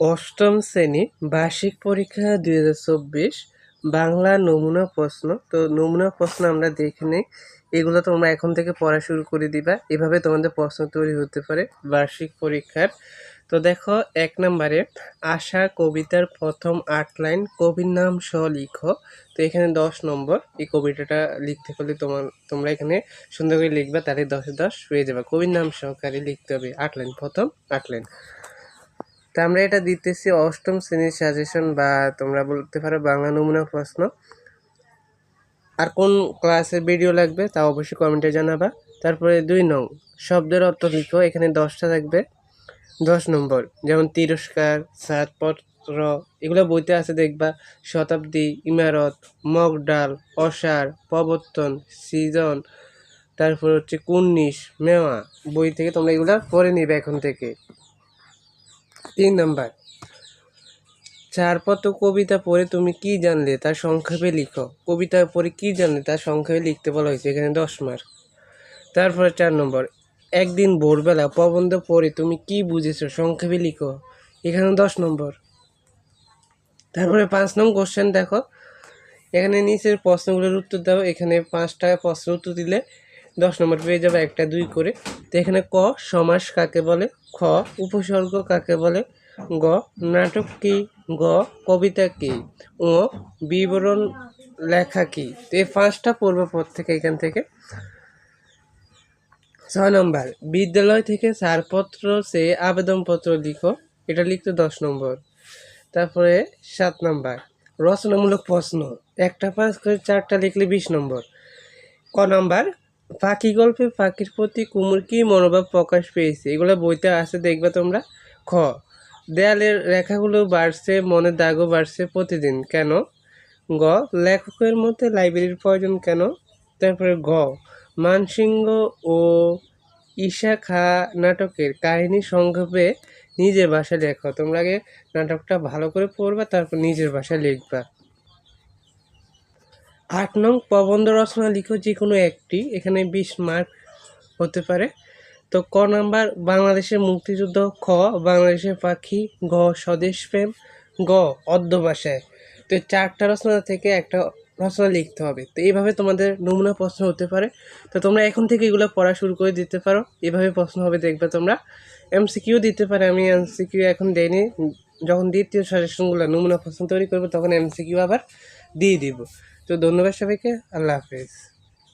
অষ্টম শ্রেণি বার্ষিক পরীক্ষা দুই হাজার চব্বিশ, বাংলা নমুনা প্রশ্ন। তো নমুনা প্রশ্ন আমরা দেখে নিই। এগুলো তোমরা এখন থেকে পড়া শুরু করে দিবা। এভাবে তোমাদের প্রশ্ন তৈরি হতে পারে বার্ষিক পরীক্ষার। তো দেখো, এক নম্বরে, আশা কবিতার প্রথম আট লাইন কবির নাম সহ লিখো। তো এখানে দশ নম্বর, এই কবিতাটা লিখতে হলে তোমার, তোমরা এখানে সুন্দর করে লিখবা, তাহলে দশে দশ হয়ে যাবে। কবির নাম সহকারে লিখতে হবে আট লাইন, প্রথম আট লাইন। তা আমরা এটা দিতেছি অষ্টম শ্রেণির সাজেশন বা তোমরা বলতে পারো বাংলা নমুনা প্রশ্ন। আর কোন ক্লাসের ভিডিও লাগবে তা অবশ্যই কমেন্টে জানাবা। তারপরে দুই নং, শব্দের অর্থ লিখো এখানে দশটা থাকবে। দশ নম্বর, যেমন তিরস্কার ছাড়পত্র এগুলো বইতে আছে দেখবা। শতাব্দী, ইমারত মগডাল অসার প্রবর্তন সৃজন, তারপর হচ্ছে কুন্নিশ মেওয়া। বই থেকে তোমরা এগুলো পড়ে নিবে এখন থেকে। তিন নাম্বার। চারপত্র কবিতা পড়ে তুমি কি জানলে তার সংক্ষেপে লিখো। কবিতা পড়ে কি জানলে তার সংক্ষেপে লিখতে বলা হয়েছে, এখানে দশ মার্ক। তারপরে চার নম্বর, একদিন ভোরবেলা প্রবন্ধ পড়ে তুমি কি বুঝেছ, সংক্ষেপে লিখো, এখানে দশ নম্বর। তারপরে পাঁচ নম্বর কোশ্চেন দেখো, এখানে নিচের প্রশ্নগুলোর উত্তর দাও, এখানে পাঁচটা প্রশ্নের উত্তর দিলে দশ নম্বর পেয়ে যাবে একটা, দুই করে। তো এখানে ক, সমাস কাকে বলে? খ, উপসর্গ কাকে বলে? গ, নাটক কি? গ, কবিতা কি? ও বিবরণ লেখা কি? তো এই পাঁচটা পড়বে পর থেকে এখান থেকে। ছয় নম্বর, বিদ্যালয় থেকে ছাড়পত্র সে আবেদনপত্র লিখো। এটা লিখতে দশ নম্বর। তারপরে সাত নম্বর, রচনামূলক প্রশ্ন। একটা পাস করে চারটা লিখলে বিশ নম্বর। ক নম্বর পাখি গল্পে পাখির প্রতি কুমুর কি মনোভাব প্রকাশ পেয়েছে? এগুলো বইতে আছে, দেখবে তোমরা। খ, দেয়ালের রেখাগুলো বাড়ছে, মনের দাগও বাড়ছে প্রতিদিন। কেন? গ, লেখকের মধ্যে লাইব্রেরির প্রয়োজন কেন? তারপরে গ মানসিংহ ও ঈশা খা নাটকের কাহিনী সংক্ষেপে নিজের ভাষায় লেখো। তোমরা আগে নাটকটা ভালো করে পড়বা, তারপর নিজের ভাষায় লিখবা। আট নং প্রবন্ধ রচনা লিখো যে কোনো একটি, এখানে বিশ মার্ক হতে পারে। তো ক নাম্বার, বাংলাদেশের মুক্তিযুদ্ধ, খ, বাংলাদেশের পাখি গ স্বদেশ প্রেম, গ, অদ্য ভাষায়। তো চারটা রচনা থেকে একটা রচনা লিখতে হবে। তো এইভাবে তোমাদের নমুনা প্রশ্ন হতে পারে। তো তোমরা এখন থেকে এগুলো পড়া শুরু করে দিতে পারো। এভাবে প্রশ্ন হবে দেখবে তোমরা। এমসিকিউ দিতে পারে, আমি এমসিকিউ এখন দেইনি। যখন দ্বিতীয় সাজেশনগুলো নমুনা পছন্দ তৈরি করব, তখন এমসিকিউ আবার দিয়ে দিব। তো ধন্যবাদ সবাইকে, আল্লাহ হাফেজ।